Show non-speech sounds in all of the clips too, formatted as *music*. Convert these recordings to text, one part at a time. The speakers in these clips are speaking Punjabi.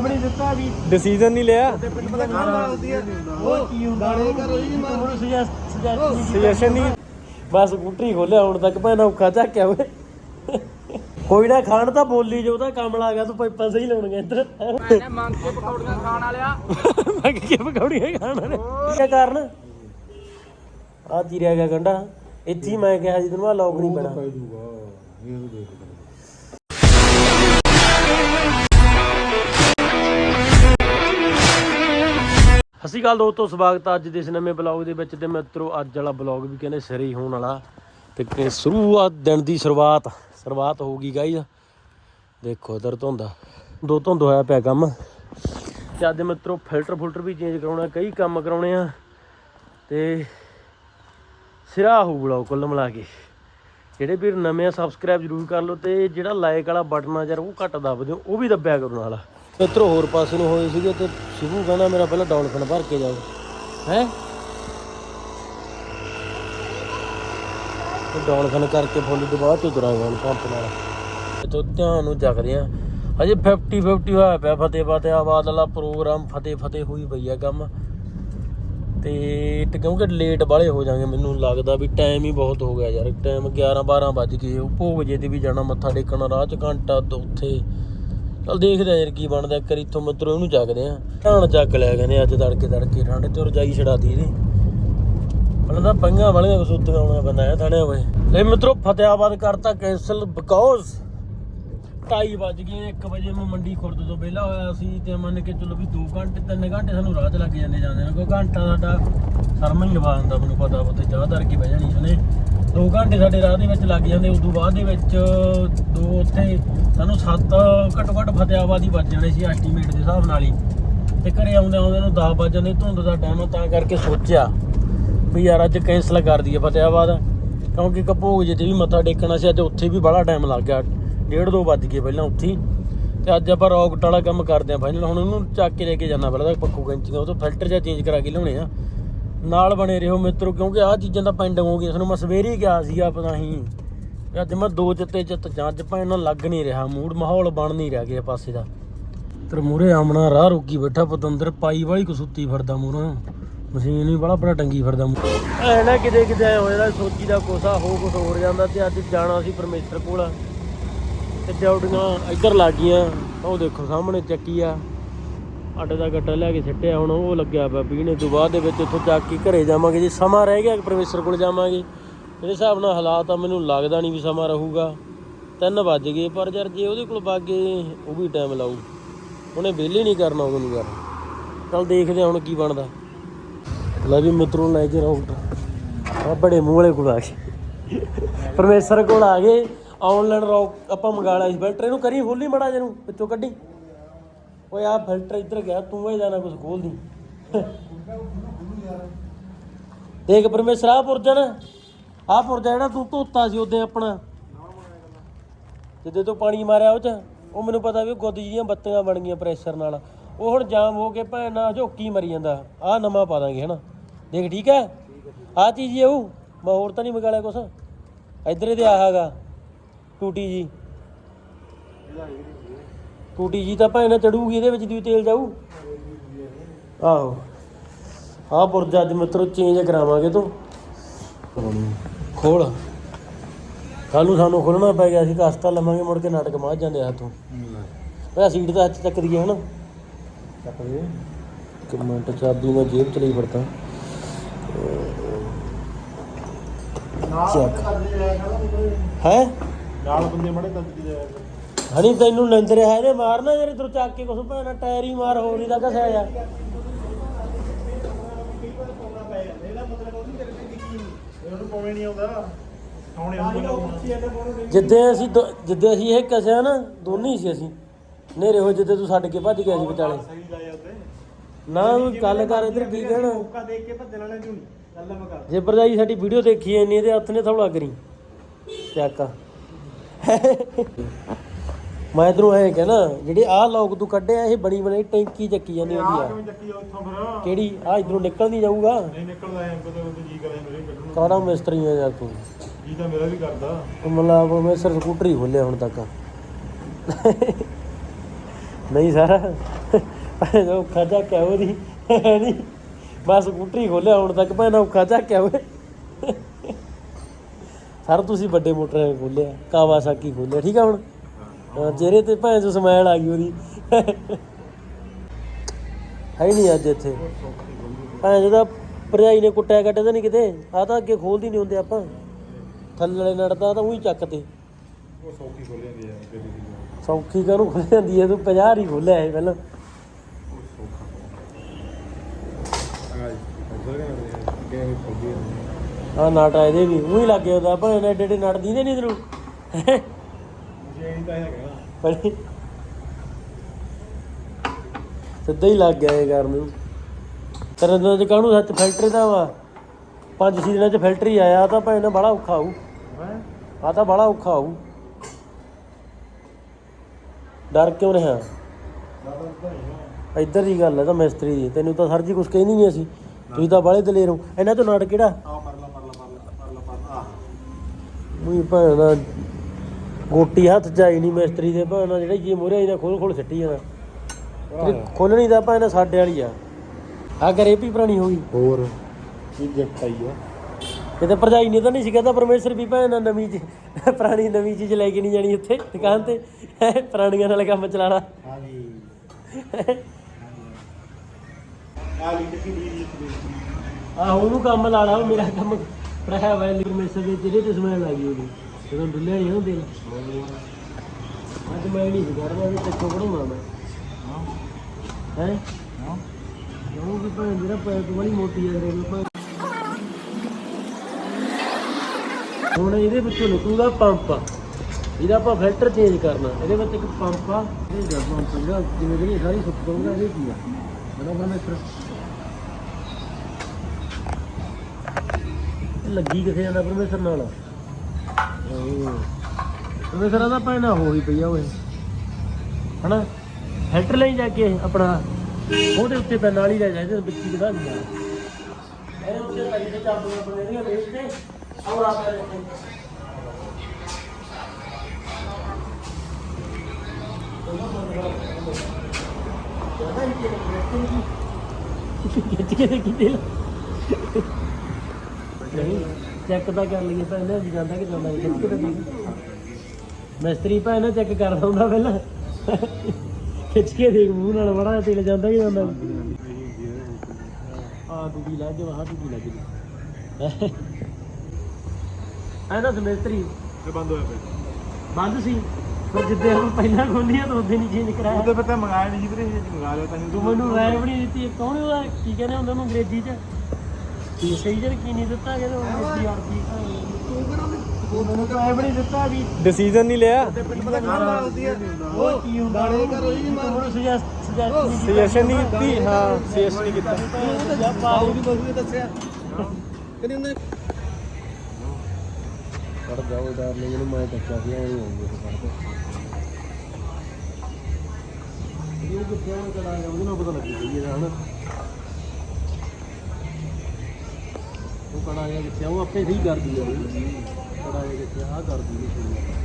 ਵੀ ਨਹੀਂ ਦਿੱਤਾ ਵੀ ਡਿਸੀਜਨ ਨਹੀਂ ਲਿਆ। ਤੇ ਪਿੰਡ ਪਤਾ ਹੈ ਉਹ ਕੀ ਹੁੰਦਾ? ਸੁਜੈਸਟ ਸੁਜੈਸ਼ਨ ਨਹੀਂ। ਬਸ ਸਕੂਟਰੀ ਖੋਲਿਆ ਹੁਣ ਤੱਕ ਭੈਣਾ ਔਖਾ ਝਾਕਿਆ ਓਏ। ਕੋਈ ਨਾ ਖਾਣ ਤਾਂ ਬੋਲੀ ਜੋ ਉਹਦਾ ਕੰਮ ਲਾ ਗਿਆ ਤੂੰ ਪਾਈਪਾਂ ਸਹੀ ਲਾਉਣਗੇ ਇੱਧਰ। ਮੈਨੇ ਮੰਗ ਕੇ ਪਕੌੜੀਆਂ ਖਾਣ ਵਾਲਿਆ। ਮੈਂ ਕਿ ਪਕੌੜੀਆਂ ਖਾਣ ਨੇ ਕੀ ਕਾਰਨ? ਆ ਚੀਰਿਆ ਗਿਆ ਗੰਡਾ। ਇੱਥੇ ਹੀ ਮੈਂ ਕਿਹਾ ਜੀ ਤੈਨੂੰ ਆ ਲੋਕ ਨਹੀਂ ਪੈਣਾ। ਸਤਿ ਸ਼੍ਰੀ ਅਕਾਲ ਦੋਸਤੋ, ਸਵਾਗਤ ਆ ਅੱਜ ਦੇ ਇਸ ਨਵੇਂ ਬਲੌਗ ਦੇ ਵਿੱਚ ਤੇ ਮਿੱਤਰੋ, ਅੱਜ ਵਾਲਾ ਬਲੌਗ ਵੀ ਕਹਿੰਦੇ ਸਿਰੇ ਹੀ ਹੋਣ ਵਾਲਾ। ਤੇ ਸ਼ੁਰੂਆਤ ਦਿਨ ਦੀ ਸ਼ੁਰੂਆਤ ਸ਼ੁਰੂਆਤ ਹੋ ਗਈ ਗਾਈਜ਼ ਦੇਖੋ ਇਧਰ ਧੁੰਦਾ ਦੋ ਧੁੰਦ ਹੋਇਆ ਪਿਆ ਕੰਮ। ਤੇ ਅੱਜ ਮਿੱਤਰੋ, ਫਿਲਟਰ ਫੁਲਟਰ ਵੀ ਚੇਂਜ ਕਰਾਉਣਾ, ਕਈ ਕੰਮ ਕਰਾਉਣੇ ਆ। ਤੇ ਸਿਰਾ ਹੋਊ ਬਲੌਗ ਕੁੱਲ ਮਿਲਾ ਕੇ। ਜਿਹੜੇ ਵੀਰ ਨਵੇਂ ਆ ਸਬਸਕ੍ਰਾਈਬ ਜ਼ਰੂਰ ਕਰ ਲਓ ਤੇ ਜਿਹੜਾ ਲਾਈਕ ਵਾਲਾ ਬਟਨ ਆ ਯਾਰ, ਉਹ ਘੱਟ ਦੱਬ ਦਿਓ, ਉਹ ਵੀ ਦੱਬਿਆ ਕਰੋ ਨਾਲ। ਇੱਧਰੋਂ ਹੋਰ ਪਾਸੇ ਨੂੰ ਹੋਏ ਸੀਗੇ ਤੇ ਸ਼ਿਵੂ ਕਹਿੰਦਾ ਮੇਰਾ ਪਹਿਲਾਂ ਡੌਲਫਿਨ ਭਰ ਕੇ ਜਾਓ। ਹੈ? ਤੇ ਕਰਕੇ ਫੁੱਲ ਤੋਂ ਬਾਅਦ ਚ ਤੁਰਾਂਗੇ ਹੁਣ ਪੰਪ ਨਾਲ। ਇਤੋਂ ਧਿਆਨ ਨੂੰ ਜਗਦੇ ਆ ਅਜੇ 50 50 ਹੋਇਆ ਪਿਆ ਫਤਿਹ ਫਤਿਹਾਬਾਦ ਵਾਲਾ ਪ੍ਰੋਗਰਾਮ ਫਤਿਹ ਫਤਿਹ ਹੋਈ ਪਈ ਆ ਕੰਮ। ਤੇ ਕਿਉਂਕਿ ਲੇਟ ਬਾਲੇ ਹੋ ਜਾਣਗੇ ਮੈਨੂੰ ਲੱਗਦਾ ਵੀ ਟਾਈਮ ਹੀ ਬਹੁਤ ਹੋ ਗਿਆ ਯਾਰ। ਟਾਈਮ 11 12 ਵੱਜ ਗਏ। ਉਹ ਭੋਗ ਜੇ ਤੇ ਵੀ ਜਾਣਾ, ਮੱਥਾ ਟੇਕਣ, ਰਾਹ ਚ ਘੰਟਾ ਉੱਥੇ। ਚਲ ਦੇਖਦੇ ਆ ਯਾਰ ਕੀ ਬਣਦਾ, ਇੱਕ ਵਾਰੀ ਇੱਥੋਂ ਮਿੱਤਰੋ ਇਹਨੂੰ ਜਾਗਦੇ ਆ। ਧਿਆਨ ਚੱਕ ਲਿਆ ਕਹਿੰਦੇ ਅੱਜ ਤੜਕੇ ਤੜਕੇ ਠੰਡ ਤੇ ਰਜਾਈ ਛੜਾਦੀ ਇਹਦੀ। ਪਹਿਲਾਂ ਤਾਂ ਪੰਗਾ ਵਾਲੀਆਂ ਕਸੂਤੀਆਂ ਆਉਣਾ ਪੈਂਦਾ ਹੈ ਥਾਣੇ ਹੋਏ ਲੈ ਮਿੱਤਰੋ, ਫਤਿਆਬਾਦ ਕਰਤਾ ਕੈਂਸਲ ਬਿਕੋਜ਼ ਢਾਈ ਵੱਜ ਗਏ 1 ਵਜੇ ਮੈਂ ਮੰਡੀ ਖੁਰਦ ਤੋਂ ਵਿਹਲਾ ਹੋਇਆ ਸੀ ਤੇ ਮੰਨ ਕੇ ਚਲੋ ਵੀ 2 ਘੰਟੇ 3 ਘੰਟੇ ਸਾਨੂੰ ਰਾਹ 'ਚ ਲੱਗ ਜਾਂਦੇ ਜਾਂਦੇ ਨੇ ਕੋਈ ਘੰਟਾ ਸਾਡਾ ਸ਼ਰਮ ਹੀ ਲਵਾ ਦਿੰਦਾ, ਮੈਨੂੰ ਪਤਾ, ਉੱਥੇ ਚਾਹ ਧਰ ਕੇ ਬਹਿ ਜਾਣੀ ਉਹਨੇ। 2 ਘੰਟੇ ਸਾਡੇ ਰਾਹ ਦੇ ਵਿੱਚ ਲੱਗ ਜਾਂਦੇ ਉਸ ਤੋਂ ਬਾਅਦ ਦੇ ਵਿੱਚ ਦੋ ਉੱਥੇ ਸਾਨੂੰ 7 ਘੱਟੋ ਘੱਟ ਫਤਿਆਬਾਦ ਹੀ ਵੱਜ ਜਾਣੇ ਸੀ ਐਸਟੀਮੇਟ ਦੇ ਹਿਸਾਬ ਨਾਲ ਹੀ। ਤੇ ਘਰੇ ਆਉਂਦੇ ਆਉਂਦੇ ਨੂੰ 10 ਵੱਜ ਜਾਂਦੇ, ਧੁੰਦ ਦਾ ਟਾਈਮ ਤਾਂ ਕਰਕੇ ਸੋਚਿਆ ਵੀ ਯਾਰ ਅੱਜ ਕੈਂਸਲ ਕਰ ਦਈਏ ਫਤਿਆਬਾਦ। ਕਿਉਂਕਿ ਕਪੋਗ ਜੇ ਤੇ ਵੀ ਮੱਥਾ ਟੇਕਣਾ ਸੀ, ਅੱਜ ਉੱਥੇ ਵੀ ਬੜਾ ਟਾਈਮ ਲੱਗ ਗਿਆ, ਡੇਢ ਦੋ ਵੱਜ ਗਏ ਪਹਿਲਾਂ ਉੱਥੇ ਹੀ। ਤੇ ਅੱਜ ਆਪਾਂ ਰੌਕਟ ਵਾਲਾ ਕੰਮ ਕਰਦੇ ਆਂ ਫਾਈਨਲ ਹੁਣ ਉਹਨੂੰ ਚੱਕ ਕੇ ਲੈ ਕੇ ਜਾਣਾ ਪਹਿਲਾਂ ਤਾਂ ਪੱਖੂ ਕੈਂਚੀਆਂ, ਉਹ ਤੋਂ ਫਿਲਟਰ ਜਾਂ ਚੇਂਜ ਕਰਾ ਕੇ ਲਿਆਉਣੇ ਆ। ਨਾਲ ਬਣੇ ਰਹੋ ਮਿੱਤਰੋ, ਕਿਉਂਕਿ ਆਹ ਚੀਜ਼ਾਂ ਤਾਂ ਪੈਂਡਿੰਗ ਹੋ ਗਈਆਂ ਸਾਨੂੰ ਮੈਂ ਸਵੇਰੇ ਹੀ ਗਿਆ ਸੀਗਾ ਆਪਣਾ ਹੀ। ਅੱਜ ਮੈਂ ਦੋ ਚਿੱਤੇ ਚਿੱਤ ਜਾਂ ਅੱਜ ਪੈਣਾ ਲੱਗ ਨਹੀਂ ਰਿਹਾ, ਮੂਡ ਮਾਹੌਲ ਬਣ ਨਹੀਂ ਰਿਹਾ ਕਿਸੇ ਪਾਸੇ ਦਾ। ਤੇ ਮੂਰੇ ਆਮਣਾ ਰਾਹ ਰੋਕੀ ਬੈਠਾ ਪਤੰਦਰ, ਪਾਈ ਵਾਲੀ ਕਸੂਤੀ ਫਿਰਦਾ ਮੂਹਰੋਂ। ਮਸ਼ੀਨ ਵੀ ਬੜਾ ਬੜਾ ਟੰਗੀ ਫਿਰਦਾ ਐ ਨਾ ਕਿਤੇ ਕਿਤੇ ਐ ਹੋ ਜਾਂਦਾ ਸੋਚੀ ਦਾ ਕੋਸਾ ਹੋ ਕੁਛ ਹੋਰ ਜਾਂਦਾ ਤੇ ਅੱਜ ਜਾਣਾ ਸੀ ਪਰਮੇਸ਼ਰ ਕੋਲ। ਤੇ ਡਿਊਟੀਆਂ ਇੱਧਰ ਲੱਗ ਗਈਆਂ, ਉਹ ਦੇਖੋ ਸਾਹਮਣੇ ਚੱਕੀ ਆ। ਆਟੇ ਦਾ ਗੱਟਾ ਲੈ ਕੇ ਸਿੱਟਿਆ, ਹੁਣ ਉਹ ਲੱਗਿਆ ਪਿਆ ਪੀਣੇ ਤੋਂ ਬਾਅਦ ਦੇ ਵਿੱਚ ਉੱਥੋਂ ਚੱਕ ਕੇ ਘਰੇ ਜਾਵਾਂਗੇ ਜੇ। ਸਮਾਂ ਰਹਿ ਗਿਆ ਪ੍ਰੋਫੈਸਰ ਕੋਲ ਜਾਵਾਂਗੇ। ਮੇਰੇ ਹਿਸਾਬ ਨਾਲ ਹਾਲਾਤ ਆ, ਮੈਨੂੰ ਲੱਗਦਾ ਨਹੀਂ ਵੀ ਸਮਾਂ ਰਹੂਗਾ। 3 ਵੱਜ ਗਏ, ਪਰ ਯਾਰ ਜੇ ਉਹਦੇ ਕੋਲ ਬਾਗੇ, ਉਹ ਵੀ ਟਾਈਮ ਲਾਊ। ਉਹਨੇ ਵਿਹਲੇ ਨਹੀਂ ਕਰਨਾ, ਉਹਨੂੰ ਯਾਰ। ਚੱਲ ਦੇਖਦੇ ਹਾਂ ਹੁਣ ਕੀ ਬਣਦਾ। ਲੈ ਵੀ ਮਿੱਤਰੋਂ, ਲੈ ਕੇ ਰਾਊਟਰ ਆ ਬੜੇ ਮੂੰਹ ਵਾਲੇ ਕੋਲ ਆ ਗਏ। ਪਰਮੇਸ਼ਰ ਕੋਲ ਆ ਗਏ। ਆਨਲਾਈਨ ਰੌਕ ਆਪਾਂ ਮੰਗਾ ਲਿਆ ਸੀ। ਫਿਲਟਰ ਇਹਨੂੰ ਕਰੀ ਖੋਲੀ ਮੜਾ ਜਿਹਨੂੰ ਵਿੱਚੋਂ ਕੱਢੀ। ਓਏ ਆ ਫਿਲਟਰ ਇੱਧਰ ਗਿਆ, ਤੂੰ ਇਹ ਜਾਣਾ ਕੁਝ ਖੋਲ ਦੀ। ਦੇਖ ਪਰਮੇਸ਼ਰ ਆ ਪੁਰਜਾ ਆ ਪੁਰਜਾ ਜਿਹੜਾ ਤੂੰ ਧੋਤਾ ਸੀ ਉਹਦੇ ਆਪਣਾ। ਜਿੱਦੇ ਤੋਂ ਪਾਣੀ ਮਾਰਿਆ ਉਹ ਚ, ਉਹ ਮੈਨੂੰ ਪਤਾ ਵੀ ਗੁੱਦ ਜੀਆਂ ਬੱਤੀਆਂ ਬਣ ਗਈਆਂ ਪ੍ਰੈਸ਼ਰ ਨਾਲ। ਉਹ ਹੁਣ ਜਾਮ ਹੋ ਕੇ ਭੈਣ ਨਾਲ ਝੋਕੀ ਮਰੀ ਜਾਂਦਾ। ਆ ਨਵਾਂ ਪਾ ਦਾਂਗੇ, ਹਨਾ? ਦੇਖ, ਠੀਕ ਹੈ? ਆ ਚੀਜ਼ ਹੀ ਆਊ ਮੈਂ ਹੋਰ ਤਾਂ ਨਹੀਂ ਮੰਗਾ ਕੁਛ। ਇੱਧਰ ਇਹਦੇ ਆ ਹੈਗਾ, ਟੂਟੀ ਜੀ। ਟੂਟੀ ਜੀ ਤਾਂ ਭੈਣ ਚੜੂਗੀ ਇਹਦੇ ਵਿੱਚ ਦੀ ਤੇਲ ਜਾਊ? ਆਹੋ। ਆਹ ਪੁਰਜਾ ਅੱਜ ਮਿੱਤਰੋ ਚੇਂਜ ਕਰਾਵਾਂਗੇ ਤੂੰ। ਖੋਲ। ਕੱਲ ਨੂੰ ਸਾਨੂੰ ਖੋਲਣਾ ਪੈ ਗਿਆ ਸੀ ਕਸਤਾ ਲਵਾਂਗੇ ਮੁੜ ਕੇ ਨਾਟਕ ਮਾਰ ਜਾਂਦੇ ਹੱਥੋਂ। ਉਹ ਸੀਟ ਦਾ ਹੱਥ ਚੱਕ ਦਈਏ ਹਨਾ? ਚੱਕ ਦਈਏ। ਇੱਕ ਮਿੰਟ ਚਾਬੀ ਮੈਂ ਜੇਬ ਚ ਲਈ ਚੱਕ। ਹੈ? ਨਾਲ ਬੰਦੇ ਮੜੇ ਤੱਕ ਦੀ ਜਾਇਆ ਹਣੀ ਤੈਨੂੰ ਨੰਦ ਰਿਹਾ ਇਹਨੇ ਮਾਰਨਾ ਜਿਹੜੇ ਤੂੰ ਚੱਕ ਕੇ ਕੁਛ ਭੈਣਾ ਟਾਇਰ ਹੀ ਮਾਰ ਹੋ ਨਹੀਂ ਦਾ ਕਸਿਆ ਜਾ ਜਿੱਦੇ ਅਸੀਂ ਦੋ- ਜਿੱਦੇ ਅਸੀਂ ਇਹ ਕਸਿਆ ਨਾ, ਦੋਨੇ ਹੀ ਸੀ ਅਸੀਂ। ਨੇਰੇ ਹੋ ਜਿੱਦੇ ਤੂੰ ਛੱਡ ਕੇ ਭੱਜ ਗਿਆ ਸੀ ਵਿਚਾਲੇ। ਸਹੀ ਲਾਇਆ ਉੱਤੇ ਨਾ ਉਹ ਗੱਲ ਕਰ ਇਧਰ ਕੀ ਕਹਿਣਾ। ਮੌਕਾ ਦੇਖ ਕੇ ਭੱਜਣ ਵਾਲੇ ਨੂੰ ਗੱਲ ਮੈਂ ਜੇ ਭਰਜਾਈ ਸਾਡੀ ਵੀਡੀਓ ਦੇਖੀ ਐ ਇਹਦੇ ਹੱਥ ਨੇ ਥੋੜਾ ਕਰੀ। ਚੱਕ ਮੈਂ ਇਧਰੋਂ ਐ ਕਹਿਣਾ ਜਿਹੜੇ ਆਹ ਲੋਕ ਤੂੰ ਕੱਢਿਆ ਇਹ ਬਣੀ ਬਣੀ ਟੈਂਕੀ ਚੱਕੀ ਜਾਂਦੀ ਹੁੰਦੀ ਆ। ਕਿਵੇਂ ਚੱਕੀ ਉੱਥੋਂ ਫਿਰ? ਕਿਹੜੀ? ਆ ਇਧਰੋਂ ਨਿਕਲਦੀ ਜਾਊਗਾ। ਨਹੀਂ ਨਿਕਲਦਾ ਐ ਕਦੇ ਉਹ ਜੀ ਕਰੇ ਮੇਰੇ ਕੱਢਣ ਨੂੰ। ਕਾਹਦਾ ਮਿਸਤਰੀ ਆ ਯਾਰ ਤੂੰ? ਜੀ ਤਾਂ ਮੇਰਾ ਵੀ ਕਰਦਾ। ਤੂੰ ਮਤਲਬ ਮੈਂ ਸਿਰ ਸਕੂਟਰ ਹੀ ਖੋਲਿਆ ਹੁਣ ਤੱਕ। ਨਹੀਂ ਸਰ ਭਾਵੇਂ ਔਖਾ ਝਾਕਿਆ ਉਹਦੀ। ਨਹੀਂ ਬਸ ਸਕੂਟਰੀ ਖੋਲਿਆ ਹੁਣ ਤੱਕ ਭਾਵੇਂ ਔਖਾ ਝਾਕਿਆ ਹੋਵੇ ਸਰ ਤੁਸੀਂ ਵੱਡੇ ਮੋਟਰਾਂ ਖੋਲਿਆ ਕਾਵਾਸਾਕੀ ਖੋਲਿਆ ਠੀਕ ਆ ਹੁਣ? ਹਾਂ, ਚਿਹਰੇ ਤੇ ਭਾਵੇਂ ਜੋ ਸਮੈਲ ਆ ਗਈ ਉਹਦੀ। ਹੈ ਹੀ ਨਹੀਂ ਅੱਜ ਇੱਥੇ। ਭਾਵੇਂ ਜਿਹਦਾ ਭਰਜਾਈ ਨੇ ਕੁੱਟਿਆ ਕੱਟਿਆ ਤਾਂ ਨਹੀਂ ਕਿਤੇ। ਆ ਤਾਂ ਅੱਗੇ ਖੋਲਦੀ ਨਹੀਂ ਹੁੰਦੇ ਆਪਾਂ। ਥੱਲੇ ਨੜਦਾ ਤਾਂ ਉਹੀ ਚੱਕਦੇ ਉਹ ਸੌਖੀ ਖੋਲ ਜਾਂਦੀ ਹੈ ਗੱਡੀ ਦੀ ਸੌਖੀ ਕਾਹਨੂੰ ਖੁੱਲ ਜਾਂਦੀ ਹੈ ਤੂੰ 50 ਹੀ ਖੋਲਿਆ ਇਹ ਪਹਿਲਾਂ। ਕਿ ਖੋਲਦੀ ਹੈ ਆ। ਨਾਟਾ ਇਹਦੇ ਵੀ। ਉਹੀ ਲੱਗ ਗਿਆ ਉਹਦਾ। ਭਾਵੇਂ ਐਡੇ ਐਡੇ ਨੜ ਦੀਦੇ ਨਹੀਂ ਤੈਨੂੰ। ਹੈਗਾ। ਸਿੱਧਾ ਹੀ ਲੱਗ ਗਿਆ ਇਹ ਕਰਨ ਨੂੰ। ਤੇਰੇ ਦਿਨਾਂ ਚ ਕਾਹਨੂੰ ਸੱਚ ਫਿਲਟਰ ਦਾ ਵਾ? ਪੰਜ ਛੇ ਦਿਨਾਂ ਚ ਫਿਲਟਰ ਹੀ ਆਇਆ ਆਹ ਤਾਂ ਭਾਵੇਂ ਨਾ ਬੜਾ ਔਖਾ ਹੋਊ। ਹੈ? ਆ ਤਾਂ ਬੜਾ ਔਖਾ ਹੋਊ। ਡਰ ਕਿਉਂ ਰਿਹਾ? ਤਾਂ ਇੱਧਰ ਦੀ ਗੱਲ ਹੈ ਤਾਂ ਮਿਸਤਰੀ ਦੀ ਤੈਨੂੰ ਤਾਂ ਸਰ ਜੀ ਕੁਝ ਕਹਿੰਦੀ ਨਹੀਂ ਅਸੀਂ। ਤੁਸੀਂ ਤਾਂ ਬਾਲੇ ਦਲੇਰ। ਹੋ ਇਹਨਾਂ ਤੋਂ ਨੜ ਕਿਹੜਾ? ਆ ਪਰਲਾ ਪਰਲਾ ਪਰਲਾ ਪਰਲਾ ਪਰਲਾ ਆ ਉਹੀ ਭੈਣਾ ਗੋਟੀ ਹੱਥ ਚ ਆਈ ਨਹੀਂ ਮਿਸਤਰੀ ਦੇ ਭੈਣਾ ਜਿਹੜਾ ਜੀ ਮੋਰਿਆ ਇਹਦਾ ਖੋਲ ਖੋਲ ਸਿੱਟੀ ਜਾਣਾ। ਖੋਲਣੀ ਦਾ ਭੈਣਾ ਸਾਡੇ ਵਾਲੀ ਆ। ਆ ਕਰੇ ਵੀ ਪੁਰਾਣੀ ਹੋ ਗਈ। ਹੋਰ ਕੀ ਗਿਫਟ ਆਈ ਆ? ਇਹ ਤਾਂ ਭਰਜਾਈ ਨੇ ਤਾਂ ਨਹੀਂ ਸੀ ਕਹਿੰਦਾ ਪਰਮੇਸ਼ਰ ਵੀ ਭੈਣਾ ਨਵੀਂ ਚੀਜ਼ ਪੁਰਾਣੀ ਨਵੀਂ ਚੀਜ਼ ਲੈ ਕੇ ਨਹੀਂ ਜਾਣੀ ਉੱਥੇ ਦੁਕਾਨ ਤੇ। ਹੈਂ, ਪੁਰਾਣੀਆਂ ਨਾਲ ਕੰਮ ਚਲਾਣਾ। ਆ ਦੀ ਦੀ ਆਹੋ ਉਹਨੂੰ ਕੰਮ ਲਾਣਾ ਮੇਰਾ ਕੰਮ ਰਹਿ ਵਾ ਪਰਮੇਸ਼ਰ ਦੇ ਜਿਹੜੇ ਤੇ ਸਮੈਲ ਲੱਗੀ ਉਹਦੀ। ਜਦੋਂ ਡੁੱਲਿਆ ਨਹੀਂ ਹੁੰਦੇ ਅੱਜ ਮੈਂ ਨਹੀਂ ਕਰਦਾ ਵੀ ਤੇ ਬਣਾਉਣਾ ਮੈਂ। ਹਾਂ? ਹੈ ਹਾਂ ਉਹ ਵੀ ਭੈਣ ਜਿਹੜਾ ਪੈਪ ਵਾਲੀ ਮੋਟੀ ਆ ਰੇ ਭੈਣ ਹੁਣ ਇਹਦੇ ਵਿੱਚੋਂ ਨਿਕਲੂਗਾ ਪੰਪ। ਇਹਦਾ ਆਪਾਂ ਫਿਲਟਰ ਚੇਂਜ ਕਰਨਾ। ਇਹਦੇ ਵਿੱਚ ਇੱਕ ਪੰਪ ਆ। ਇਹ ਜਿਹੜਾ ਪੰਪ ਜਿਹੜਾ ਜਿਵੇਂ ਜਿਹੜੀ ਸਾਰੀ ਸੁੱਕ ਕਰੂਗਾ ਇਹ ਕੀ ਆ। ਬੜਾ ਬੜਾ ਇਹ ਲੱਗੀ ਕਿਥੇ ਜਾਂਦਾ ਪਰਮੇਸ਼ਰ ਨਾਲ? ਪਰਮੇਸ਼ਰ ਦਾ ਪੈਣਾ ਹੋਈ ਪਈ ਆ ਓਏ ਹਨਾ ਫਿਲਟਰ ਲਈ ਜਾ ਕੇ ਆਪਣਾ ਉਹਦੇ ਉੱਤੇ ਤਾਂ ਨਾਲ ਹੀ ਲੈ ਜਾ ਇਹਦੇ ਵਿੱਚ ਹੀ ਦਿਖਾ ਇਹਦੇ ਉੱਤੇ ਪੈਸੇ ਦੇ ਚਾਬੀਆਂ ਬਣੇ ਦੀਆਂ ਵੇਚ ਕੇ ਔਰ ਆ ਪੈ ਖਿੱਚ ਕੇ ਕਿਤੇ ਨਹੀਂ ਚੈੱਕ ਤਾਂ ਕਰ ਲਈਏ ਪਹਿਲਾਂ ਜੀ ਜਾਂਦਾ ਕਿ ਜਾਂਦਾ ਖਿੱਚ ਕੇ ਦੇਖ ਮਿਸਤਰੀ ਭਾਵੇਂ ਨਾ ਚੈੱਕ ਕਰਦਾ ਹੁੰਦਾ ਪਹਿਲਾਂ। ਖਿੱਚ ਕੇ ਦੇਖ ਮੂੰਹ ਨਾਲ ਬੜਾ ਤੇਲ ਜਾਂਦਾ ਕਿ ਜਾਂਦਾ ਆ ਦੂਜੀ ਲੱਗ ਜਾ ਆਹ ਦੂਜੀ ਲੱਗ ਗਈ ਐ ਦੱਸ ਮਿਸਤਰੀ। ਤੇ ਬੰਦ ਹੋਇਆ ਪਿਆ। ਬੰਦ ਸੀ? ਪਰ ਜਿੱਦੇ ਹੁਣ ਪਹਿਲਾਂ ਖੋਲੀਆਂ ਤਾਂ ਉਹਦੇ ਨਹੀਂ ਚੇਂਜ ਕਰਾਇਆ। ਉਹਦੇ ਫਿਰ ਤਾਂ ਮੰਗਾਇਆ ਨਹੀਂ ਜਿੱਧਰੇ ਮੰਗਾ ਲਿਆ ਤਾਂ ਤੂੰ ਮੈਨੂੰ ਰਾਇ ਬਣੀ ਦਿੱਤੀ ਕੌਣ ਉਹਦਾ? ਕੀ ਕਹਿੰਦੇ ਹੁੰਦੇ ਉਹਨੂੰ ਅੰਗਰੇਜ਼ੀ ਚ? ਕੀ ਸਹੀ ਜਰ ਕੀ ਨਹੀਂ ਦਿੱਤਾ ਕਹਿੰਦੇ ਉਹ ਅੰਗਰੇਜ਼ੀ ਆਰਤੀ ਉਹ ਮੈਨੂੰ ਰਾਇ ਬਣੀ ਦਿੱਤਾ ਵੀ ਡਿਸੀਜਨ ਨਹੀਂ ਲਿਆ। ਤੇ ਪਿੰਡ ਪਤਾ ਖਾਣ ਲੱਗਦੀ ਆ ਉਹ ਕੀ ਹੁੰਦਾ? ਦਾਣੇ ਕਰ ਹੋਈ ਨਹੀਂ ਸੁਜੈਸਟ ਸਜੈਸ਼ਨ ਨਹੀਂ ਦਿੱਤੀ? ਹਾਂ ਸਜੈਸ਼ਨ ਨਹੀਂ ਕੀਤਾ। ਜਾਂ ਪਾਉ ਦੀ। ਬਸ ਦੱਸਿਆ। ਕਦੀ ਉਹਨੇ ਪੜ ਜਾਓ ਡਾਰਲਿੰਗ ਨੂੰ ਮੈਂ ਸੀ ਐਂ ਹੀ ਹੋਊਗਾ ਪੜ ਕੇ ਇਹ ਕਿੱਥੇ ਉਹ ਚਲਾ ਗਿਆ? ਉਹਨੂੰ ਪਤਾ ਲੱਗੀ ਗਈ ਇਹਦਾ ਹਨਾ। ਉਹ ਕੜਾ ਜਿਹਾ ਕਿੱਥੇ ਆ, ਉਹ ਆਪੇ ਸਹੀ ਕਰਦੀ ਆ ਕੜਾ ਜਿਹਾ ਕਿੱਥੇ ਆ ਕਰਦੀ ਹੈ ਸਹੀ।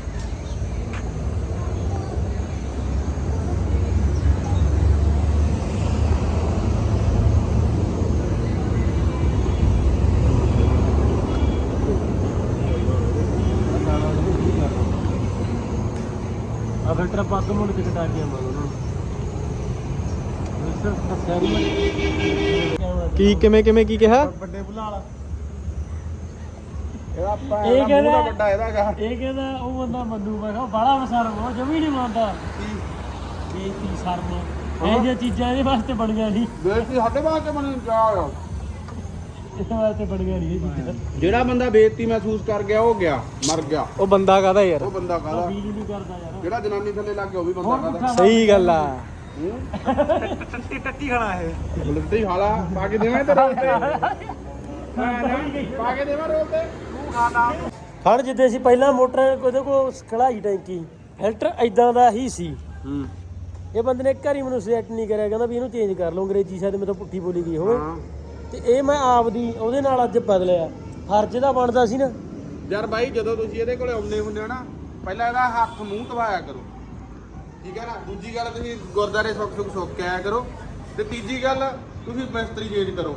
ਆ ਫਿਲਟਰ ਪੱਗ ਮੁੜ ਕੇ ਕਟਾ ਕੇ ਆਵਾਂਗੇ ਉਹਨਾਂ ਨੂੰ ਸਰ ਦੱਸਿਆ ਨਹੀਂ ਕੀ ਕਿਵੇਂ ਕਿਵੇਂ ਕੀ ਕਿਹਾ? ਵੱਡੇ ਬੁੱਲਾ ਵਾਲਾ। ਇਹ ਕਹਿੰਦਾ- ਵੱਡਾ ਇਹਦਾ ਗਾ। ਇਹ ਕਹਿੰਦਾ ਉਹ ਬੰਦਾ ਮੰਨੂ ਮੈਂ ਕਿਹਾ ਬੜਾ ਵਸਰ ਉਹ ਜਮੀ ਨਹੀਂ ਮੰਨਦਾ। ਬੇਇੱਜ਼ਤੀ ਸ਼ਰਮ। ਇਹ ਜਿਹੀਆਂ ਚੀਜ਼ਾਂ ਇਹਦੇ ਵਾਸਤੇ ਬਣੀਆਂ ਨਹੀਂ। ਬੇਇੱਜ਼ਤੀ ਸਾਡੇ ਬਾਅਦ ਬਣ ਜਾ। ਇਹਦੇ ਵਾਸਤੇ ਬਣੀਆਂ ਨਹੀਂ ਇਹ ਚੀਜ਼ਾਂ। ਜਿਹੜਾ ਬੰਦਾ ਬੇਇੱਜ਼ਤੀ ਮਹਿਸੂਸ ਕਰ ਗਿਆ ਉਹ ਗਿਆ ਮਰ ਗਿਆ। ਉਹ ਬੰਦਾ ਕਾਦਾ ਯਾਰ? ਉਹ ਬੰਦਾ ਫੀਲ ਹੀ ਨਹੀਂ ਕਰਦਾ ਯਾਰ। ਜਿਹੜਾ ਜਨਾਨੀ ਥੱਲੇ ਲੱਗ ਗਿਆ ਉਹ ਵੀ ਬੰਦਾ ਪੁੱਠਾ ਸਹੀ ਗੱਲ ਆ। ਟੱਟੀ ਟੱਟੀ ਖਾਣਾ ਇਹ। ਬੁਲਤੇ ਹੀ ਹਾਲਾ ਪਾ ਕੇ ਦੇਵਾਂ ਤੇ ਰੋਲ ਤੇ। ਪਾ ਕੇ ਦੇਵਾਂ ਰੋਲ ਤੇ। ਫੜ ਜਿੱਦੇ ਸੀ ਪਹਿਲਾਂ ਮੋਟਰ ਉਹਦੇ ਕੋਲ ਕਢਾਈ ਟੈਂਕੀ ਫਿਲਟਰ ਐਦਾਂ ਦਾ ਹੀ ਸੀ। ਹੂੰ। ਇਹ ਬੰਦੇ ਨੇ ਵਾਰੀ ਮੈਨੂੰ ਸਿਲੈਕਟ ਨਹੀਂ ਕਰਿਆ ਕਹਿੰਦਾ ਵੀ ਇਹਨੂੰ ਚੇਂਜ ਕਰ ਲਓ ਅੰਗਰੇਜ਼ੀ ਸ਼ਾਇਦ ਮੇਰੇ ਤੋਂ ਪੁੱਠੀ ਬੋਲੀ ਗਈ ਹੋਵੇ। ਤੇ ਇਹ ਮੈਂ ਆਪ ਦੀ ਉਹਦੇ ਨਾਲ ਅੱਜ ਬਦਲਿਆ। ਫਰਜ਼ ਦਾ ਬਣਦਾ ਸੀ ਨਾ। ਯਾਰ ਬਾਈ ਜਦੋਂ ਤੁਸੀਂ ਇਹਦੇ ਕੋਲੇ ਆਉਂਦੇ ਹੁੰਦੇ ਹੋ ਨਾ ਪਹਿਲਾਂ ਇਹਦਾ ਹੱਥ ਮੂੰਹ ਧਵਾਇਆ ਕਰੋ। ਠੀਕ ਹੈ ਨਾ? ਦੂਜੀ ਗੱਲ ਤੁਸੀਂ ਗੁਰਦਾਰੇ ਸੁੱਖ ਸੁੱਖ ਸੁੱਖ ਕੇ ਆਇਆ ਕਰੋ। ਤੇ ਤੀਜੀ ਗੱਲ ਤੁਸੀਂ ਮਿਸਤਰੀ ਚੇਂਜ ਕਰੋ।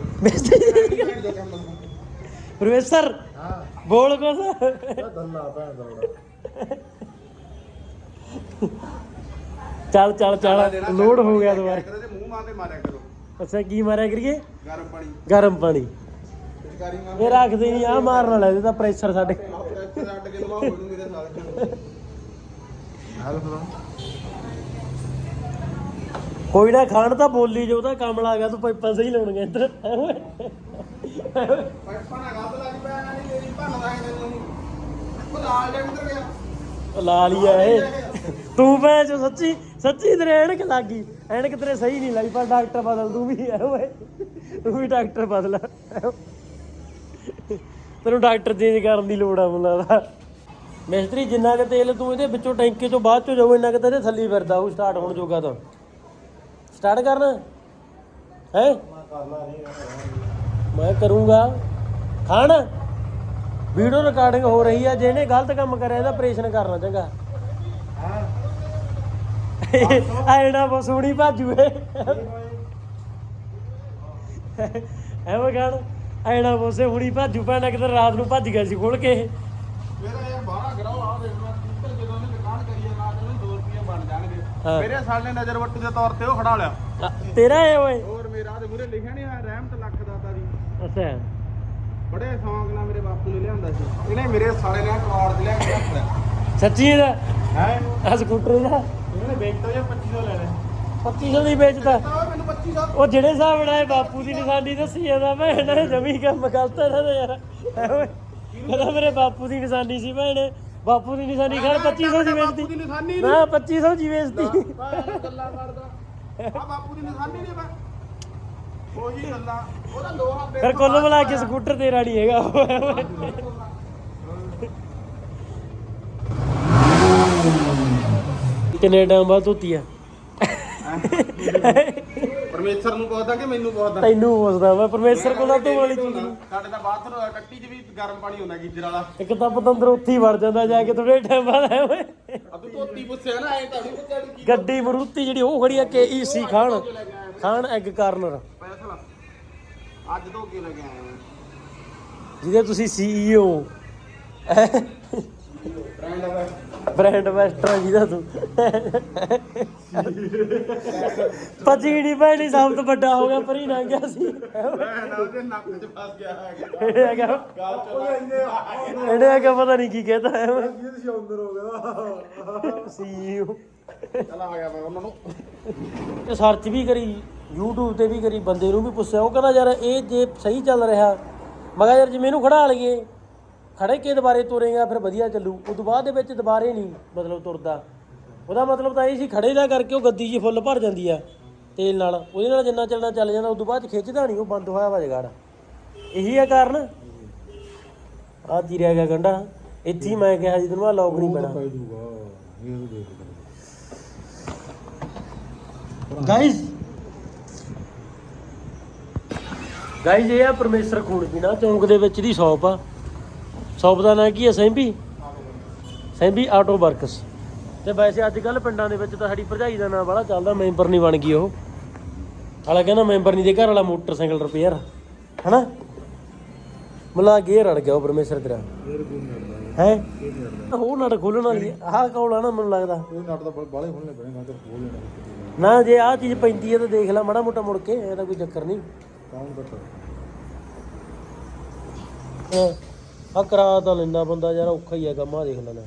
ਪ੍ਰੋਫੈਸਰ ਹਾਂ ਬੋਲ ਕੁਛ? ਇਹ ਦੰਨਾ ਭੈਣ ਦਾ ਬੜਾ। ਚੱਲ ਚੱਲ ਚੱਲ। ਲੋਡ ਹੋ ਗਿਆ ਦੁਬਾਰਾ। ਕਰੋ ਤੇ ਮੂੰਹ ਮਾਰ ਤੇ ਮਾਰਿਆ ਕਰੋ। ਅੱਛਾ ਕੀ ਮਾਰਿਆ ਕਰੀਏ? ਗਰਮ ਪਾਣੀ। ਗਰਮ ਪਾਣੀ। ਪਿਚਕਾਰੀ ਮਾਰ। ਇਹ ਰੱਖਦੇ ਨਹੀਂ ਆ ਮਾਰਨ ਵਾਲਾ ਇਹਦਾ ਪ੍ਰੈਸ਼ਰ ਸਾਡੇ। ਕੇ ਮੇਰੇ ਹੈਲੋ ਕੋਈ ਨਾ ਖਾਣ ਤਾਂ ਬੋਲੀ ਜੋ ਉਹਦਾ ਕੰਮ ਲਾ ਗਿਆ ਤੂੰ ਪਾਈਪਾਂ ਸਹੀ ਲਾਉਣਗੇ ਇੱਧਰ। ਲੱਗ ਪਿਆ ਮੇਰੀ ਹੈ ਉਹ ਲਾਲ ਜਿਹਾ ਕਿੱਧਰ ਗਿਆ। ਉਹ ਲਾ ਲਿਆ ਇਹ। ਤੂੰ ਭੈਣ ਚੋ ਸੱਚੀ ਸੱਚੀ ਤੇਰੇ ਐਨਕ ਲੱਗੀ ਐਨਕ ਤੇਰੇ ਸਹੀ ਨਹੀਂ ਲੱਗੀ ਪਰ ਡਾਕਟਰ ਬਦਲ ਤੂੰ ਵੀ ਐ ਓਏ। ਤੂੰ ਵੀ ਡਾਕਟਰ ਬਦਲ। ਤੈਨੂੰ ਡਾਕਟਰ ਚੇਂਜ ਕਰਨ ਦੀ ਲੋੜ ਆ ਮੈਨੂੰ ਲੱਗਦਾ। ਮਿਸਤਰੀ ਜਿੰਨਾ ਕਿ ਤੇਲ ਤੂੰ ਇਹਦੇ ਵਿੱਚੋਂ ਟੈਂਕੀ ਚੋਂ ਬਾਅਦ ਚੋਂ ਜਾਊ ਇੰਨਾ ਕਿ ਤੇਰੇ ਥੱਲੇ ਹੀ ਫਿਰਦਾ ਉਹ ਸਟਾਰਟ ਹੋਣ ਜੋਗਾ ਤਾਂ। ਸਟਾਰਟ ਕਰਨਾ। ਹੈ? ਮੈਂ ਕਰੂੰਗਾ। ਖਾਣ? ਵੀਡੀਓ ਰਿਕਾਰਡਿੰਗ ਹੋ ਰਹੀ ਆ ਜਿਹਨੇ ਗਲਤ ਕੰਮ ਕਰਿਆ ਇਹਦਾ ਆਪਰੇਸ਼ਨ ਕਰਨਾ ਚੰਗਾ। ਐਣਾ ਬਸ ਸੋਹਣੀ ਭਾਜੂ ਏ ਐਵੇਂ ਗਾਣ ਐਣਾ ਬੋਸੇ ਹੁਣੀ ਭਾਜੂ ਪੈਣਾ ਕਿਤੇ ਰਾਤ ਨੂੰ ਭੱਜ ਗਿਆ ਸੀ ਖੋਲ ਕੇ। ਮੇਰਾ ਯਾਰ ਬਾਹਰ ਗਰਾਉ ਆ ਦੇਖ ਮੈਂ ਜਦੋਂ ਉਹਨੇ ਦੁਕਾਨ ਕਰੀ ਆ ਨਾ ਉਹਨੇ 2 ਰੁਪਏ ਬਣ ਜਾਣਗੇ। ਮੇਰੇ ਸਾਲ ਨੇ ਨਜ਼ਰ ਵੱਟੂ ਦੇ ਤੌਰ ਤੇ ਉਹ ਖੜਾ ਲਿਆ। ਤੇਰਾ ਏ ਓਏ। ਹੋਰ ਮੇਰਾ ਦੇ ਮੂਰੇ ਲਿਖਿਆ ਨਹੀਂ ਹੈ ਰਹਿਮਤ ਲੱਖ ਦਾਤਾ ਦੀ ਅੱਛਾ। ਬੜੇ ਸ਼ੌਂਕ ਨਾਲ ਮੇਰੇ ਬਾਪੂ ਨੇ ਲਿਆਂਦਾ ਸੀ। ਇਹਨੇ ਮੇਰੇ ਸਾਲੇ ਨੇ ਕਵਾੜ ਤੇ ਲਿਆ ਕੇ ਰੱਖਦਾ ਸੱਚੀ ਇਹਦਾ? ਹੈ? ਆ ਸਕੂਟਰ ਦਾ ਇਹਨੇ ਵੇਚਤਾ ਜਾਂ 2500 ਲੈ ਲੈ 2500 ਦੀ ਵੇਚਦਾ ਮੈਨੂੰ 2500 ਉਹ ਜਿਹੜੇ ਹਿਸਾਬ ਨਾਲ ਇਹ ਬਾਪੂ ਦੀ ਨਿਸ਼ਾਨੀ ਦੱਸੀ ਜਾਂਦਾ ਭੈਣ ਨੇ ਜਮੀ ਕੰਮ ਗਲਤ ਇਹਨਾਂ ਦਾ ਯਾਰ। ਕਹਿੰਦਾ ਮੇਰੇ ਬਾਪੂ ਦੀ ਨਿਸ਼ਾਨੀ ਸੀ ਭੈਣ। ਬਾਪੂ ਦੀ ਨਿਸ਼ਾਨੀ ਖਾਣ 2500 ਦੀ ਦੀ ਵੇਚਦੀ ਨਾ। 2500 ਦੀ ਵੇਚਦੀ ਗੱਲਾਂ ਕਰਦਾ ਆ ਬਾਪੂ ਦੀ ਨਿਸ਼ਾਨੀ ਨਹੀਂ ਮੈਂ। ਉਹੀ ਗੱਲਾਂ ਉਹਦਾ ਲੋਹਾ ਬੇ ਫਿਰ ਕੁੱਲ ਮਿਲਾ ਕੇ ਸਕੂਟਰ ਤੇਰਾ ਨਹੀਂ ਹੈਗਾ। ਕਿੰਨੇ ਟਾਈਮ ਬਾਅਦ ਧੋਤੀ ਆ? ਪਰਮੇਸ਼ਰ ਨੂੰ ਪੁੱਛਦਾ ਕਿ ਮੈਨੂੰ ਪੁੱਛਦਾ? ਤੈਨੂੰ ਪੁੱਛਦਾ ਮੈਂ ਪਰਮੇਸ਼ਰ ਕੋਲ ਤਾਂ ਵਾਲੀ ਚੀਜ਼ ਨਹੀਂ ਸਾਡੇ ਤਾਂ ਬਾਥਰੂਮ ਕੱਟੀ 'ਚ ਵੀ ਗਰਮ ਪਾਣੀ ਹੁੰਦਾ ਗੀਜ਼ਰ ਵਾਲਾ। ਇੱਕ ਤਾਂ ਪਤੰਦਰ ਉੱਥੇ ਹੀ ਵੜ ਜਾਂਦਾ ਜਾ ਕੇ ਥੋੜੇ ਟਾਈਮ ਬਾਅਦ ਐ ਓਏ। ਆ ਤੂੰ ਧੋਤੀ ਪੁੱਛਿਆ ਨਾ ਐ ਤਾਂ ਨਹੀਂ ਪੁੱਛਿਆ ਵੀ ਕੀ ਗੱਡੀ ਮਰੂਤੀ ਜਿਹੜੀ ਉਹ ਖੜੀ ਆ ਕੇ ਈਸੀ ਖਾਨ ਖਾਨ ਐਗ ਕਾਰਨਰ ਅੱਜ ਧੋ ਕੇ ਲੈ ਕੇ ਆਇਆ ਮੈਂ ਜਿਹਦੇ ਤੁਸੀਂ ਸੀਈਓ ਬ੍ਰਾਂਡ ਦਾ ਬ੍ਰਾਂਡ ਮਾਸਟਰ ਜਿਹਦਾ ਤੂੰ। ਪੱਜੀ ਨਹੀਂ ਪੈਣੀ ਸਭ ਤੋਂ ਵੱਡਾ ਹੋ ਗਿਆ ਪਰੀ ਨਾ ਗਿਆ ਸੀ। ਮੈਂ ਉਹਦੇ ਨੱਕ 'ਚ ਫਸ ਗਿਆ ਹੈਗਾ। ਇਹਨੇ ਆ ਗਿਆ ਗਾਲ ਚ ਇਹਨੇ ਆ ਗਿਆ ਪਤਾ ਨਹੀਂ ਕੀ ਕਹਤਾ। ਹੈ ਇਹ ਤੁਸੀਂ ਅੰਦਰ ਹੋ ਗਿਆ। ਸੀਈਓ ਚਲ ਆ ਗਿਆ ਮੈਂ ਉਹਨਾਂ ਨੂੰ। ਤੇ ਸਰਚ ਵੀ ਕਰੀ YouTube ਤੇ ਵੀ ਕਰੀ ਬੰਦੇ ਨੂੰ ਵੀ ਪੁੱਛਿਆ ਉਹ ਕਹਿੰਦਾ ਯਾਰ ਇਹ ਜੇ ਸਹੀ ਚੱਲ ਰਿਹਾ ਮੈਂ ਕਿਹਾ ਯਾਰ ਜਿਵੇਂ ਇਹਨੂੰ ਖੜਾ ਲਈਏ ਖੜੇ ਕੇ ਦੁਬਾਰੇ ਤੁਰੇਗਾ ਫਿਰ ਵਧੀਆ ਚੱਲੂ। ਉਸ ਤੋਂ ਬਾਅਦ ਦੇ ਵਿੱਚ ਦੁਬਾਰੇ ਨਹੀਂ ਮਤਲਬ ਤੁਰਦਾ। ਉਹਦਾ ਮਤਲਬ ਤਾਂ ਇਹ ਸੀ ਖੜੇ ਦਾ ਕਰਕੇ ਉਹ ਗੱਦੀ ਜੀ ਫੁੱਲ ਭਰ ਜਾਂਦੀ ਆ ਤੇਲ ਨਾਲ। ਉਹਦੇ ਨਾਲ ਜਿੰਨਾ ਚੱਲਣਾ ਚੱਲ ਜਾਂਦਾ ਉਸ ਤੋਂ ਬਾਅਦ ਖਿੱਚਦਾ ਨਹੀਂ ਉਹ ਬੰਦ ਹੋਇਆ ਵਾ ਜਗਾੜ। ਇਹੀ ਆ ਕਾਰਨ। ਆ ਚੀਰਿਆ ਗਿਆ ਗੰਡਾ ਇੱਥੇ ਮੈਂ ਕਿਹਾ ਜੀ ਤੈਨੂੰ ਆ ਲੋਕ ਨਹੀਂ ਪੈਣਾ। ਪੈ ਜੂਗਾ ਇਹ ਦੇਖ ਗਾਇਸ ਗਾਇਸ ਇਹ ਆ ਪਰਮੇਸ਼ਰ ਖੂਨ ਪੀਣਾ ਚੌਂਕ ਦੇ ਵਿੱਚ ਦੀ ਸ਼ਾਪ ਆ। ਸ਼ਾਪ ਦਾ ਨਾਂ ਕੀ ਹੈ ਸੈਂਬੀ? Sembi auto works. ਤੇ ਵੈਸੇ ਅੱਜ ਕੱਲ ਪਿੰਡਾਂ ਦੇ ਵਿੱਚ ਤਾਂ ਸਾਡੀ ਭਰਜਾਈ ਦਾ ਨਾਂ ਬੜਾ ਚੱਲਦਾ ਮੈਂਬਰ ਨਹੀਂ ਬਣ ਗਈ ਉਹ। ਹਾਲਾ ਕਹਿੰਦਾ ਮੈਂਬਰ ਨਹੀਂ ਦੇ ਘਰ ਵਾਲਾ ਮੋਟਰਸਾਈਕਲ ਰਿਪੇਅਰ ਹਨਾ? ਮਲਾ ਗੇਅਰ ਅੜ ਗਿਆ ਉਹ ਪਰਮੇਸ਼ਰ ਤੇਰਾ। ਹੈ? ਉਹ ਨਟ ਖੋਲਣ ਵਾਲੀ ਆਹ ਕੌਲ ਆ ਨਾ ਮੈਨੂੰ ਲੱਗਦਾ। ਇਹ ਨਟ ਤਾਂ ਬਾਲੇ ਖੋਲਣੇ ਪੈਣੇ ਨਾ ਤੇ ਖੋਲ ਲੈਣਾ ਨਾ ਜੇ ਆਹ ਚੀਜ਼ ਪੈਂਦੀ ਹੈ ਤਾਂ ਦੇਖ ਲੈ ਮਾੜਾ ਮੋਟਾ ਮੁੜ ਕੇ ਇਹਦਾ ਕੋਈ ਚੱਕਰ ਨਹੀਂ। ਆ ਕਰਾ ਤਾਂ ਲੈਂਦਾ ਬੰਦਾ ਯਾਰ ਔਖਾ ਹੀ ਆ ਕੰਮ ਆ ਦੇਖ ਲੈਣਾ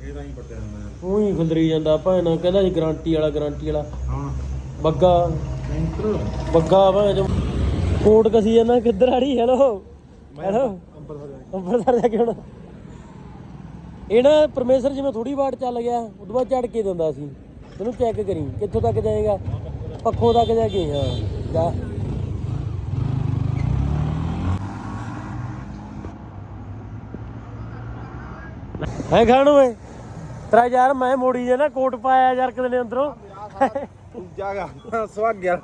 ਇਹ ਤਾਂ ਹੀ ਪੱਟਿਆ ਹੁੰਦਾ ਤੂੰ ਹੀ ਖੁੰਦਰੀ ਜਾਂਦਾ ਭੈਣ ਕਹਿੰਦਾ ਜੀ ਗਾਰੰਟੀ ਵਾਲਾ ਗਾਰੰਟੀ ਵਾਲਾ। ਹਾਂ। ਬੱਗਾ। ਸੈਂਟਰ ਬੱਗਾ ਭੈਣ ਜੋ ਕੋਟ ਕਸੀ ਜਾਂਦਾ ਕਿੱਧਰ ਆੜੀ ਹੈਲੋ ਹੈਲੋ ਅੰਬਰਸਰ ਜਾ ਕੇ। ਹੁਣ। ਇਹ ਨਾ ਪਰਮੇਸ਼ਰ ਜਿਵੇਂ ਥੋੜੀ ਵਾਟ ਚੱਲ ਗਿਆ ਉਦੋਂ ਬਾਅਦ ਚੜ ਕੇ ਦਿੰਦਾ ਸੀ। ਤੈਨੂੰ ਚੈੱਕ ਕਰੀ ਕਿੱਥੋਂ ਤੱਕ ਜਾਏਗਾ? ਪੱਖੋਂ ਤੱਕ ਜਾ ਕੇ ਹਾਂ ਜਾ। ਹੈ ਖਾਣ ਓਏ? ਤੇਰਾ ਯਾਰ ਮੈਂ ਮੋੜੀ ਜੇ ਨਾ ਕੋਟ ਪਾਇਆ ਯਾਰ ਕਦੇ ਨੇ ਅੰਦਰੋਂ। ਜਾਗਾ ਸਵੱਗ ਗਿਆ।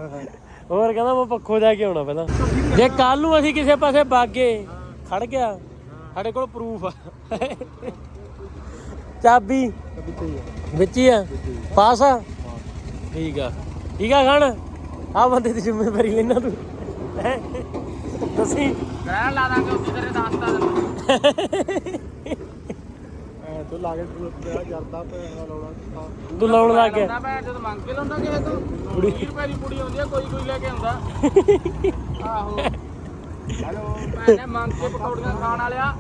ਹੋਰ ਕਹਿੰਦਾ ਮੈਂ ਪੱਖੋਂ ਜਾ ਕੇ ਆਉਣਾ ਪਹਿਲਾਂ। ਜੇ ਕੱਲ ਨੂੰ ਅਸੀਂ ਕਿਸੇ ਪਾਸੇ ਬਾਗੇ ਖੜ ਗਿਆ ਸਾਡੇ ਕੋਲ ਪ੍ਰੂਫ ਆ। ਚਾਬੀ ਵਿੱਚ ਹੀ ਆ। ਪਾਸ ਆ? ਠੀਕ ਆ। ਠੀਕ ਆ ਖਾਣ? ਆ ਬੰਦੇ ਦੀ ਜ਼ਿੰਮੇਵਾਰੀ ਲੈਣਾ ਤੂੰ। ਹੈਂ? ਦੱਸੀ। ਗ੍ਰਹਿਣ ਲਾ ਦਾਂਗੇ ਉੱਥੇ ਤੇਰੇ ਦਾਸਤਾ ਐ *laughs* ਤੂੰ ਲਾ ਕੇ ਤੂੰ ਤੇਰਾ ਜਰਦਾ ਪੈਣਾ ਲਾਉਣਾ ਤੂੰ। ਲਾਉਣ ਲੱਗ ਗਿਆ। ਲਾਉਂਦਾ ਭੈਣ ਜਦੋਂ ਮੰਗ ਕੇ ਲਾਉਂਦਾ ਕਿਸੇ ਤੋਂ ਕੁੜੀ। 20 ਰੁਪਏ ਦੀ ਕੁੜੀ ਆਉਂਦੀ ਆ ਕੋਈ ਕੋਈ ਲੈ ਕੇ ਆਉਂਦਾ। ਆਹੋ। ਹੈਲੋ। ਭੈਣੇ ਮੰਗ ਕੇ ਪਕੌੜੀਆਂ ਖਾਣ ਵਾਲਿਆ।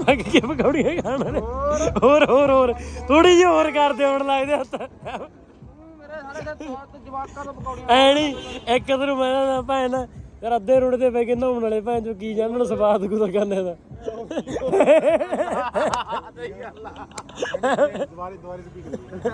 ਮੰਗ ਕੇ ਪਕੌੜੀਆਂ ਖਾਣ ਵਾਲੇ। ਹੋਰ। ਹੋਰ ਹੋਰ ਥੋੜੀ ਜਿਹੀ ਹੋਰ ਕਰਦੇ ਆਉਣ ਲੱਗਦੇ ਹੱਥ ਤੂੰ। ਮੇਰੇ ਸਾਰੇ ਦੇ ਬਹੁਤ ਜਵਾਕਾਂ ਤੋਂ ਪਕੌੜੀਆਂ ਐ ਨਹੀਂ ਇੱਕ ਦਿਨ ਮੈਂ ਨਾ ਭੈਣ। ਯਾਰ ਅੱਧੇ ਰੋਡ ਤੇ ਪੈ ਕੇ ਨਹਾਉਣ ਵਾਲੇ ਭੈਣ ਜੋ ਕੀ ਜਾਣਨ ਸਵਾਦ ਗੁਜ਼ਰ ਕਰਨੇ ਦਾ। ਦੁਬਾਰੇ ਦੁਬਾਰੇ ਰਿਪੀਟ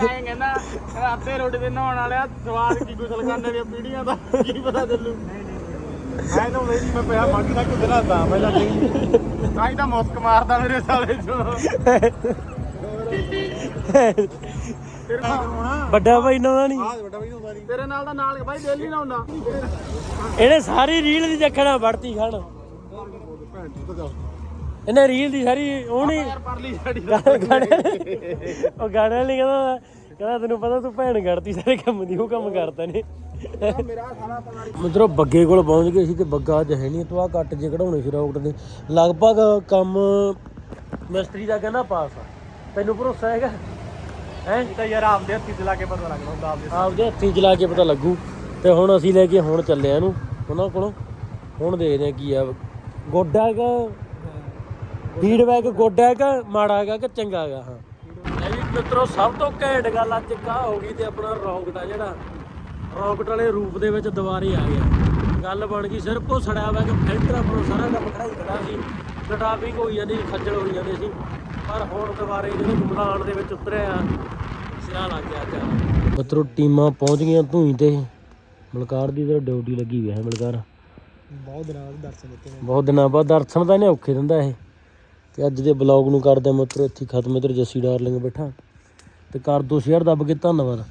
ਐਂ ਕਹਿੰਦਾ ਰਾਤੇ ਰੋਟੀ ਦੇ ਨਹਾਉਣ ਵਾਲਿਆ ਸਵਾਦ ਕੀ ਗੁਸਲ ਕਰਨ ਦੀਆਂ ਪੀੜੀਆਂ ਦਾ ਕੀ ਪਤਾ ਚੱਲੂ ਮੈਂ ਤਾਂ ਨਹੀਂ ਮੈਂ ਪਿਆ ਮੰਗਦਾ ਕਿ ਦਿਨਾਂ ਦਾ ਪਹਿਲਾਂ ਨਹੀਂ ਤਾਂ ਹੀ ਤਾਂ ਮੁਸਕ ਮਾਰਦਾ ਮੇਰੇ ਸਾਲੇ ਚੋਂ। *laughs* ਤੇਰੇ ਨਾਲ ਹੋਣਾ। ਵੱਡਾ ਭਾਈ ਨਾ ਨਹੀਂ। ਵੱਡਾ ਤੇਰੇ ਨਾਲ ਦਾ ਨਾਲ ਬਾਈ ਦਿਲ ਨਹੀਂ ਲਾਉਂਦਾ ਇਹਨੇ ਸਾਰੀ ਰੀਲ ਦੀ ਚੱਕਣਾ ਵੜਤੀ ਖਾਣ ਇਹਨੇ ਰੀਲ ਦੀ ਸਾਰੀ ਉਹਨੇ ਉਹ ਗਾਣੇ ਨਹੀਂ ਕਹਿੰਦਾ ਕਹਿੰਦਾ ਤੈਨੂੰ ਪਤਾ ਤੂੰ ਭੈਣ ਗੜਤੀ ਸਾਰੇ ਕੰਮ ਦੀ ਉਹ ਕੰਮ ਕਰਦਾ ਨੇ ਮਿੱਤਰੋ ਬੱਗੇ ਕੋਲ ਪਹੁੰਚ ਗਏ ਸੀ ਤੇ ਬੱਗਾ ਅੱਜ ਹੈ ਨਹੀਂ ਤੂੰ ਆ ਕੱਟ ਜੇ ਕਢਾਉਣੇ ਸੀ ਰੌਕਟ ਦੇ। ਲਗਭਗ ਕੰਮ ਮਿਸਤਰੀ ਦਾ ਕਹਿੰਦਾ ਪਾਸ ਆ। ਤੈਨੂੰ ਭਰੋਸਾ ਹੈਗਾ? ਹੈ? ਇਹ ਤਾਂ ਯਾਰ ਆਪਦੇ ਹੱਥੀ ਚਲਾ ਕੇ ਪਤਾ ਲੱਗਦਾ ਹੁੰਦਾ ਆਪਦੇ ਆਪਦੇ ਹੱਥੀਂ ਚਲਾ ਕੇ ਪਤਾ ਲੱਗੂ। ਤੇ ਹੁਣ ਅਸੀਂ ਲੈ ਕੇ ਹੁਣ ਚੱਲੇ ਆ ਇਹਨੂੰ ਉਹਨਾਂ ਕੋਲੋਂ। ਹੁਣ ਦੇਖਦੇ ਆ ਕੀ ਆ। ਗੋਡਾ ਹੈਗਾ ਫੀਡਬੈਕ ਗੋਡਾ ਹੈਗਾ ਮਾੜਾ ਹੈਗਾ ਕਿ ਚੰਗਾ ਹੈਗਾ ਹਾਂ। ਮਿੱਤਰੋ ਸਭ ਤੋਂ ਘੈਂਟ ਗੱਲ ਅੱਜ ਕਾ ਹੋ ਗਈ ਤੇ ਆਪਣਾ ਰੌਕਟ ਆ ਜਿਹੜਾ। ਰੌਕਟ ਵਾਲੇ ਰੂਪ ਦੇ ਵਿੱਚ ਦੁਬਾਰੇ ਆ ਗਿਆ। ਗੱਲ ਬਣ ਗਈ ਸਿਰਫ ਉਹ ਸੜਿਆ ਹੋਇਆ ਕਿ ਫਿਲਟਰ ਆਪਣਾ ਸਾਰਾ ਕੰਮ ਖੜਾਈ ਖੜਾ ਸੀ। ਟ੍ਰੈਫਿਕ ਹੋਈ ਜਾਂਦੀ ਖੱਜਲ ਹੋਈ ਜਾਂਦੇ ਸੀ। ਪਰ ਹੁਣ ਦੁਬਾਰੇ ਜਿਹੜੇ ਮੈਦਾਨ ਦੇ ਵਿੱਚ ਉਤਰਿਆ ਆ ਸਿਰਾ ਲੱਗ ਗਿਆ ਅੱਜ। ਮਿੱਤਰੋ ਟੀਮਾਂ ਪਹੁੰਚ ਗਈਆਂ ਧੂਈ ਤੇ। ਮਲਕਾਰ ਦੀ ਤੇ ਡਿਊਟੀ ਲੱਗੀ ਹੋਈ ਹੈ ਮਲਕਾਰ। ਬਹੁਤ ਦਿਨਾਂ ਬਾਅਦ ਦਰਸ਼ਨ ਦਿੱਤੇ ਨੇ। ਬਹੁਤ ਦਿਨਾਂ ਬਾਅਦ ਦਰਸ਼ਨ ਤਾਂ ਇਹਨੇ ਔਖੇ ਦਿੰਦਾ ਇਹ। ਤੇ ਅੱਜ ਦੇ ਬਲੌਗ ਨੂੰ ਕਰਦੇ ਮਿੱਤਰੋ ਇੱਥੇ ਖਤਮ। ਇੱਧਰ ਜੱਸੀ ਡਾਰਲਿੰਗ ਬੈਠਾ। ਤੇ ਕਰ ਦੋ ਸ਼ੇਅਰ ਦੱਬ ਕੇ ਧੰਨਵਾਦ।